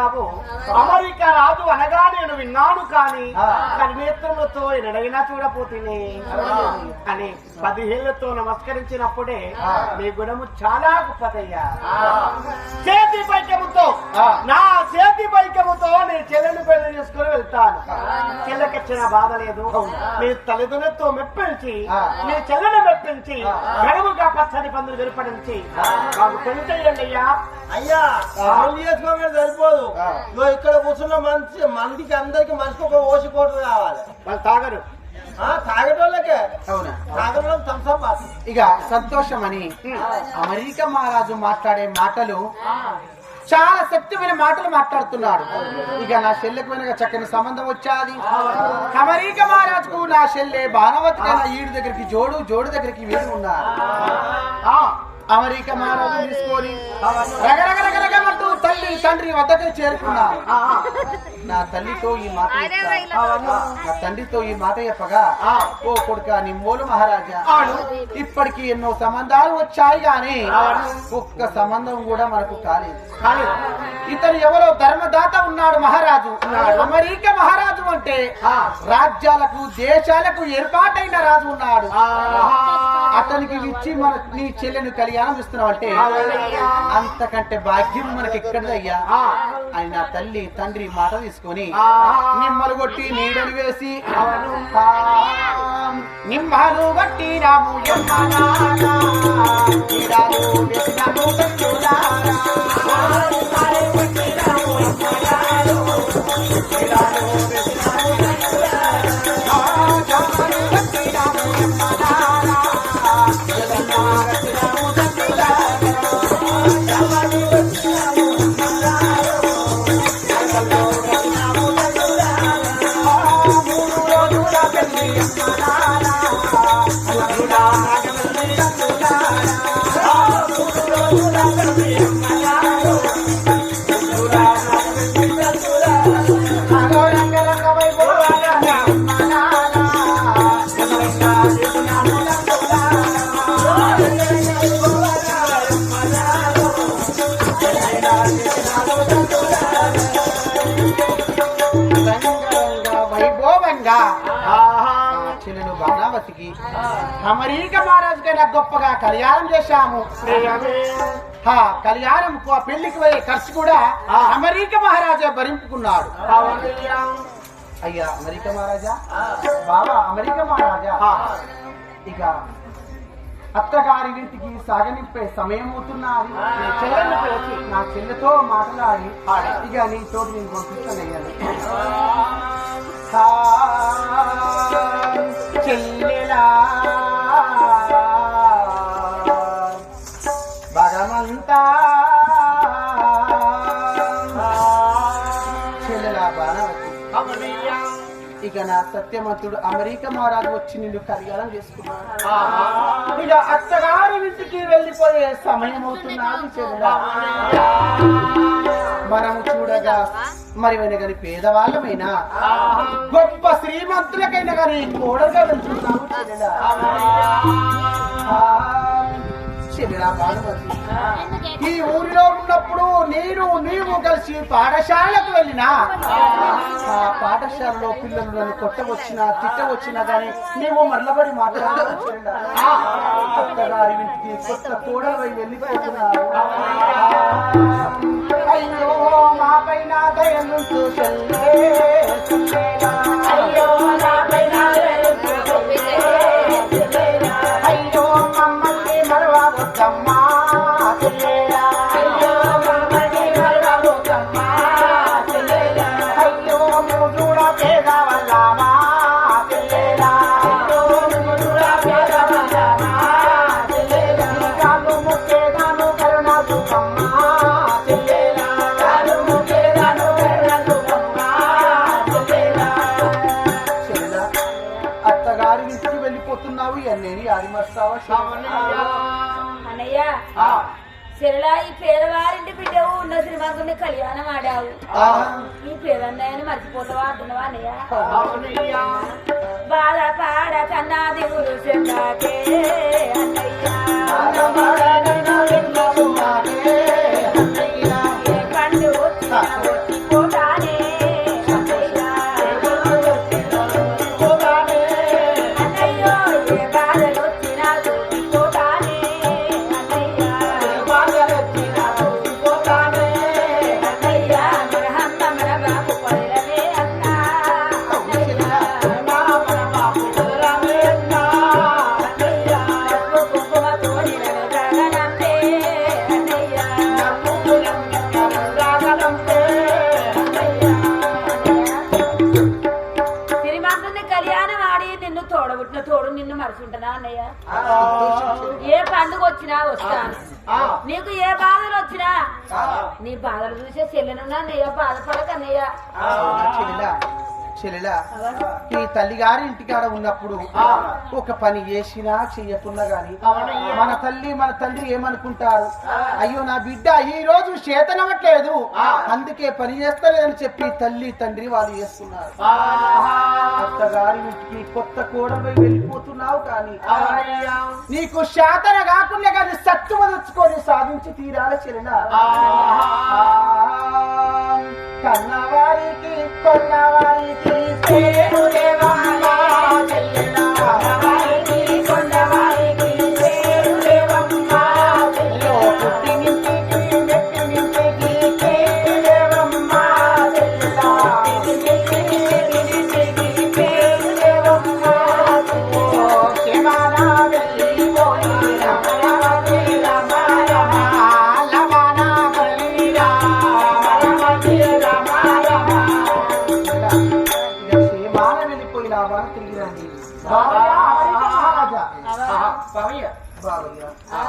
వచ్చావు అమెరికా రాజు అనగా నేను విన్నాను కానీ కన్నేత్రములతో ఎనడైనా చూడపోతుంది అని పదిహేళ్ళతో నమస్కరించినప్పుడే నీ గుణము చాలా గొప్పదయ్యా. చేతి పైకముతో నా చేతి పైకముతో నీ చెల్లెని పెళ్ళి చేసుకుని వెళ్తాను. చెల్లెకిచ్చిన బాధ లేదు. నీ తల్లిదండ్రులతో మెప్పించి నీ చెల్లెని మెప్పించి గడువుగా పచ్చని పందులు విరపడించి. మాకు పెళ్ళి చేయండి అయ్యా. అయ్యా పెళ్ళి చేసుకోగానే సరిపోదు. ఇగో ఇక్కడ కూర్చున్న మంచి మందికి అందరికి మనిషికి ఒక ఓసి కోట్లు కావాలి. వాళ్ళు తాగరు. ఆ తాగేటోళ్ళకే. అవునా? తాగడం థమ్సప్ ఇక సంతోషమని అమెరికా మహారాజు మాట్లాడే మాటలు చాలా సత్యమైన మాటలు మాట్లాడుతున్నాడు. ఇక నా చెల్లెకు వెనక చక్కని సంబంధం వచ్చాది. అమెరికా మహారాజుకు నా చెల్లె బాణవతి నా ఈడు దగ్గరికి జోడు జోడు దగ్గరికి వీడు ఉన్నారు. అమెరికా మహారాజు తీసుకొని రగరగరగరగమంటూ తల్లి తండ్రి వద్దకు చేరుకున్నా. నా తల్లితో ఈ మాట. నా తండ్రితో ఈ మాట చెప్పగా ఓ కొడుక నిమ్మోలు మహారాజా. ఇప్పటికి ఎన్నో సంబంధాలు వచ్చాయి గాని ఒక్క సంబంధం కూడా మనకు కాలేదు. కానీ ఇతను ఎవరో ధర్మదాత ఉన్నాడు మహారాజు. అమెరికా మహారాజు అంటే రాజ్యాలకు దేశాలకు ఏర్పాటైన రాజు ఉన్నాడు. అతనికి ఇచ్చి మన నీ చెల్లెను కళ్యాణం ఇస్తున్నావు అంటే అంతకంటే భాగ్యం మనకి ఎక్కడదయ్యా? అని నా తల్లి తండ్రి మాట తీసుకొని నిమ్మలు కొట్టి నీడలు వేసి నిమ్మలు కొట్టి రాము నా చెల్లెలు బాణావతికి. అమరీక మహారాజు కన్నా గొప్పగా కళ్యాణం చేశాము. ఆ కళ్యాణం ఆ పెళ్ళికి పోయే ఖర్చు కూడా అమెరికా మహారాజా భరింపుకున్నాడు. అయ్యా అమెరికా మహారాజా? బాబా అమెరికా మహారాజా? ఇక అత్తగారి ఇంటికి సాగనింపే సమయం అవుతున్నది. నీ నా చెల్లెతో మాట్లాడి ఇక నీతో నేను పంపిస్తానయ్యాను ఆ, చెల్లెలా భగవంతా చెల్లెలా బాణవతి. ఇక నా సత్యవంతుడు అమెరికా మహారాజు వచ్చి నిన్ను కళ్యాణం చేసుకున్నాడు ఇక అత్తగారి ఇంటికి వెళ్ళిపోయే సమయం అవుతున్నది చెల్లెలా మనము చూడగా మరి వెనగని పేదవాళ్ళమైనా గొప్ప శ్రీమంతులకైనా కానీ కోడలుగా వెళ్తున్నాము చెల్లెలా ఆ, చెల్లెలా ఈ ఊరిలో ఉన్నప్పుడు నేను నీవు కలిసి పాఠశాలకు వెళ్ళినా. ఆ పాఠశాలలో పిల్లలు నన్ను కొట్టవచ్చినా తిట్టవచ్చినా కానీ నీవు మరలబడి మాట్లాడవచ్చు అత్తగారి ఇంటికి కొత్త కోడలై వెళ్ళిపోతున్నారు అయ్యో మా పైన దయను చూసే అయ్యో సిరలా ఈ పేదవారింటి బిడ్డవు ఉన్న శ్రీమంతుని కళ్యాణం ఆడావు. ఈ పేదన్నయ్యని మర్చిపోతావా అంటున్నావా అన్నయ్య? బాధ పాడ కన్నా దిగులు చెందాకే అన్నయ్య. ఏ పండుగ వచ్చినా వస్తాను నీకు ఏ బాధలు వచ్చినా. నీ బాధలు చూసే చెల్లెనున్నా అన్నయ్య బాధపడక అన్నయ్య చెల్లెలా ఈ తల్లిగారి ఇంటికాడ ఉన్నప్పుడు ఒక పని చేసినా చెయ్యకున్నా గాని మన తల్లి మన తండ్రి ఏమనుకుంటారు? అయ్యో నా బిడ్డ ఈ రోజు చేతనవట్లేదు అందుకే పని చేస్తలేదని చెప్పి తల్లి తండ్రి వాళ్ళు చేస్తున్నారు. అత్తగారి ఇంటికి కొత్త కోడపై వెళ్ళిపోతున్నావు కానీ నీకు శాతన కాకుండా కానీ సత్తువ తెచ్చుకొని సాధించి తీరాల చెల్లెలా. కన్నవారికి కొన్నవారికి Okay.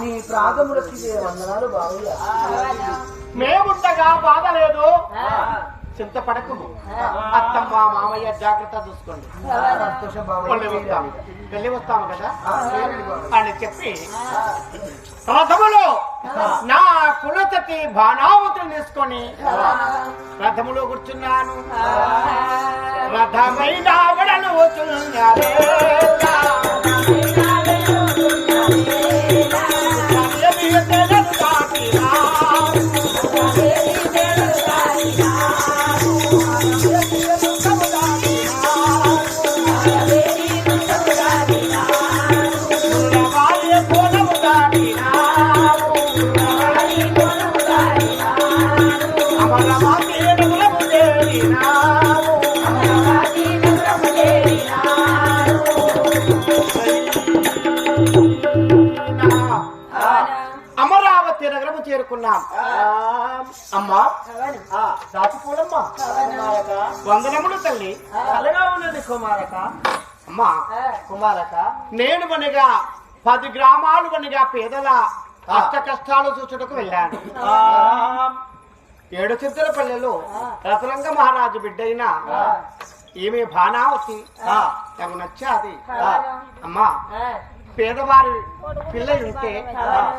నీ ప్రాథములకి వందనాలు బావయ్య మేముండగా బాధ లేదు. చింతపడకము. అత్తమ్మ మామయ్య జాగ్రత్త చూసుకోండి. వెళ్ళి వస్తాము వెళ్ళి వస్తాము కదా? అని చెప్పి రథములో నా కులతకి బాణావతులు తీసుకొని రథములో కూర్చున్నాను. రథమైన వడలు చేరుకున్నాం అమ్మా. దాచిపోలమ్మా వందనములు తల్లి. చల్లగా ఉన్నది కుమారక. అమ్మా. కుమారక. నేను వనిగా పది గ్రామాలు వనిగా పేదల అష్ట కష్టాలు చూచుటకు వెళ్ళాను. ఏడు చిత్తల పల్లెలో రసరంగ మహారాజు బిడ్డైన ఈమె భానావతి. నాకు నచ్చాది? అమ్మా. పేదవారి పిల్లలు ఉంటే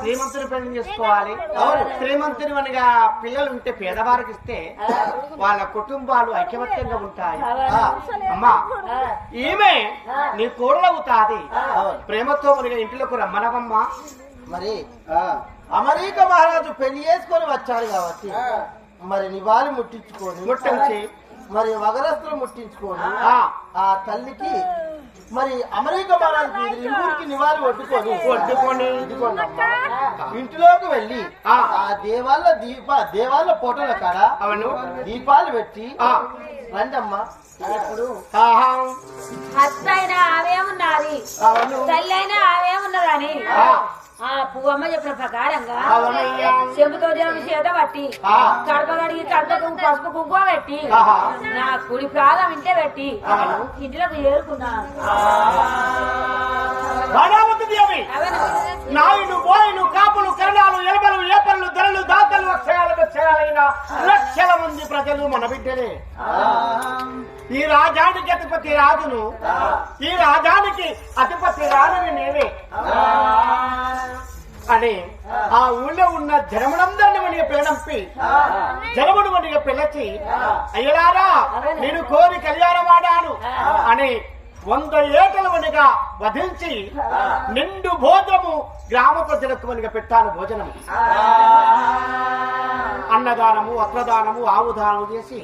శ్రీమంతుని పెళ్ళి చేసుకోవాలి. శ్రీమంతుని వనిగా పిల్లలు ఉంటే పేదవారికి ఇస్తే వాళ్ళ కుటుంబాలు ఐకమత్యంగా ఉంటాయి. అమ్మా ఈమె నీ కోడలవుతాది. ప్రేమతో మనకి ఇంటిలోకి రమ్మనవమ్మా. మరి అమెరికా మహారాజు పెళ్ళి చేసుకొని వచ్చాడు కాబట్టి మరి నివాళి ముట్టించుకొని ముట్టించి మరి వగరస్తులు ముట్టించుకొని ఆ తల్లికి మరి అమెరికా మహారాజు ఊరికి నివాళి ఒడ్డుకొని వడ్డుకొని ఇదిగోండమ్మా. ఇంటిలోకి వెళ్ళి ఆ. దేవాళ్ళ దీప దేవాళ్ళ ఫోటోల కాడ అవును దీపాలు పెట్టి. రండమ్మా. ఇప్పుడు ఆహా, అత్తైనా ఆమె ఉన్నది అవును తల్లి అయినా ఆమె ఉన్నదని ఆ. పువ్వమ్మ చెప్పిన ప్రకారంగా. చెంబుతో దేవుని చేత పట్టి. కడప కడిగి కడపకు పసుపు కుంకుమ పెట్టి. నా కుడి ప్రాణం ఇంటే పెట్టి. ఇంట్లోకి అవను. నాయుడు బోయిను కాపులు కరణాలు ఎలబలు ఏపర్లు ధరలు దాతలు అక్షయాలు అక్షయాలైన లక్షల మంది ప్రజలు మన బిడ్డలే ఈ రాజానికి అధిపతి రాజును ఈ రాజానికి అధిపతి రాజుని నేనే అని ఆ ఊళ్ళో ఉన్న జనములందరినీ మనకి పిలంపి జనముడు మనకి పిలిచి అయ్యలారా నేను కోరి కళ్యాణమాడాను అని వంద ఏటల వనిగా వధించి నిండు భోజనము గ్రామ ప్రజలకు వనిగా పెట్టాను భోజనము. అన్నదానము వస్త్రదానము ఆవుదానము చేసి